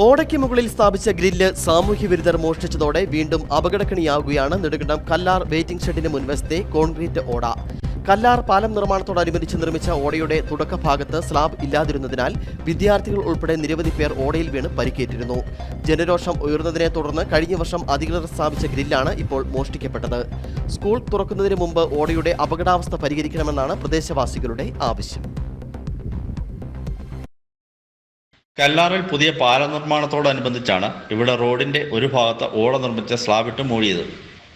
ഓടയ്ക്ക് മുകളിൽ സ്ഥാപിച്ച ഗ്രില്ല് സാമൂഹ്യ വിരുദ്ധർ മോഷ്ടിച്ചതോടെ വീണ്ടും അപകടക്കണിയാവുകയാണ്. നെടുകണ്ടം കല്ലാർ വെയിറ്റിംഗ് ഷെഡിന് മുൻവശത്തെ കോൺക്രീറ്റ് ഓട. കല്ലാർ പാലം നിർമ്മാണത്തോടനുബന്ധിച്ച് നിർമ്മിച്ച ഓടയുടെ തുടക്കഭാഗത്ത് സ്ലാബ് ഇല്ലാതിരുന്നതിനാൽ വിദ്യാർത്ഥികൾ ഉൾപ്പെടെ നിരവധി പേർ ഓടയിൽ വീണ് പരിക്കേറ്റിരുന്നു. ജനരോഷം ഉയർന്നതിനെ തുടർന്ന് കഴിഞ്ഞ വർഷം അധികൃതർ സ്ഥാപിച്ച ഗ്രില്ലാണ് ഇപ്പോൾ മോഷ്ടിക്കപ്പെട്ടത്. സ്കൂൾ തുറക്കുന്നതിന് മുമ്പ് ഓടയുടെ അപകടാവസ്ഥ പരിഹരിക്കണമെന്നാണ് പ്രദേശവാസികളുടെ ആവശ്യം. കല്ലാറിൽ പുതിയ പാല നിർമ്മാണത്തോടനുബന്ധിച്ചാണ് ഇവിടെ റോഡിന്റെ ഒരു ഭാഗത്ത് ഓട നിർമ്മിച്ച സ്ലാബിട്ട് മൂടിയത്.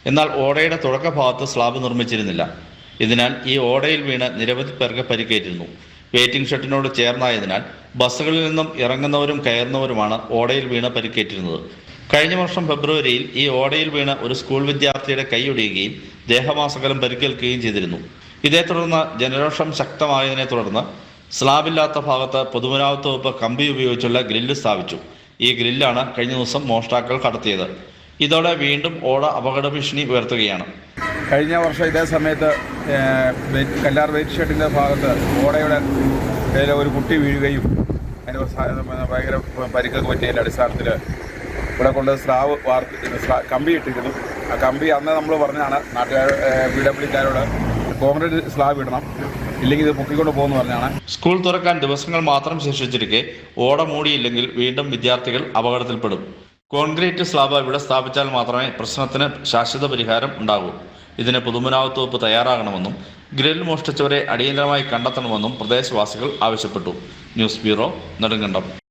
എന്നാൽ ഓടയുടെ തുടക്ക ഭാഗത്ത് സ്ലാബ് നിർമ്മിച്ചിരുന്നില്ല. ഇതിനാൽ ഈ ഓടയിൽ വീണ് നിരവധി പേർക്ക് പരിക്കേറ്റിരുന്നു. വെയിറ്റിംഗ് ഷെഡിനോട് ചേർന്നായതിനാൽ ബസ്സുകളിൽ നിന്നും ഇറങ്ങുന്നവരും കയറുന്നവരുമാണ് ഓടയിൽ വീണ് പരിക്കേറ്റിരുന്നത്. കഴിഞ്ഞ വർഷം ഫെബ്രുവരിയിൽ ഈ ഓടയിൽ വീണ് ഒരു സ്കൂൾ വിദ്യാർത്ഥിയുടെ കൈയൊടിയുകയും ദേഹമാസകലം പരിക്കേൽക്കുകയും ചെയ്തിരുന്നു. ഇതേ തുടർന്ന് ജനരോഷം ശക്തമായതിനെ തുടർന്ന് സ്ലാബില്ലാത്ത ഭാഗത്ത് പൊതുമരാമത്ത് വകുപ്പ് കമ്പി ഉപയോഗിച്ചുള്ള ഗ്രില്ല് സ്ഥാപിച്ചു. ഈ ഗ്രില്ലാണ് കഴിഞ്ഞ ദിവസം മോഷ്ടാക്കൾ കടത്തിയത്. ഇതോടെ വീണ്ടും ഓട അപകട ഭീഷണി ഉയർത്തുകയാണ്. കഴിഞ്ഞ വർഷം ഇതേ സമയത്ത് കല്ലാർ വെയിറ്റ് ഷെഡിന്റെ ഭാഗത്ത് ഓടയുടെ ഒരു കുട്ടി വീഴുകയും അതിന് ഭയങ്കര പരിക്കൊക്കെ പറ്റിയതിന്റെ അടിസ്ഥാനത്തിൽ ഇവിടെ കൊണ്ട് സ്രാവ് വാർത്ത കമ്പി ഇട്ടിരുന്നു ആ കമ്പി അന്ന് നമ്മൾ പറഞ്ഞാണ് നാട്ടുകാർ പി ഡബ്ല്യുക്കാരോട് കോൺക്രീറ്റ് സ്ലാബ് ഇടണം. ഇല്ലെങ്കിൽ ഇത് പൊക്കിക്കൊണ്ട് പോകുമെന്ന് പറഞ്ഞാണ്. സ്കൂൾ തുറക്കാൻ ദിവസങ്ങൾ മാത്രം ശേഷിച്ചിരിക്കെ ഓട മൂടിയില്ലെങ്കിൽ വീണ്ടും വിദ്യാർത്ഥികൾ അപകടത്തിൽപ്പെടും. കോൺക്രീറ്റ് സ്ലാബ് ഇവിടെ സ്ഥാപിച്ചാൽ മാത്രമേ പ്രശ്നത്തിന് ശാശ്വത പരിഹാരം ഉണ്ടാകൂ. ഇതിന് പൊതുമരാമത്ത് വകുപ്പ് തയ്യാറാകണമെന്നും ഗ്രിൽ മോഷ്ടിച്ചവരെ അടിയന്തരമായി കണ്ടെത്തണമെന്നും പ്രദേശവാസികൾ ആവശ്യപ്പെട്ടു. News bureau Nedumkandam.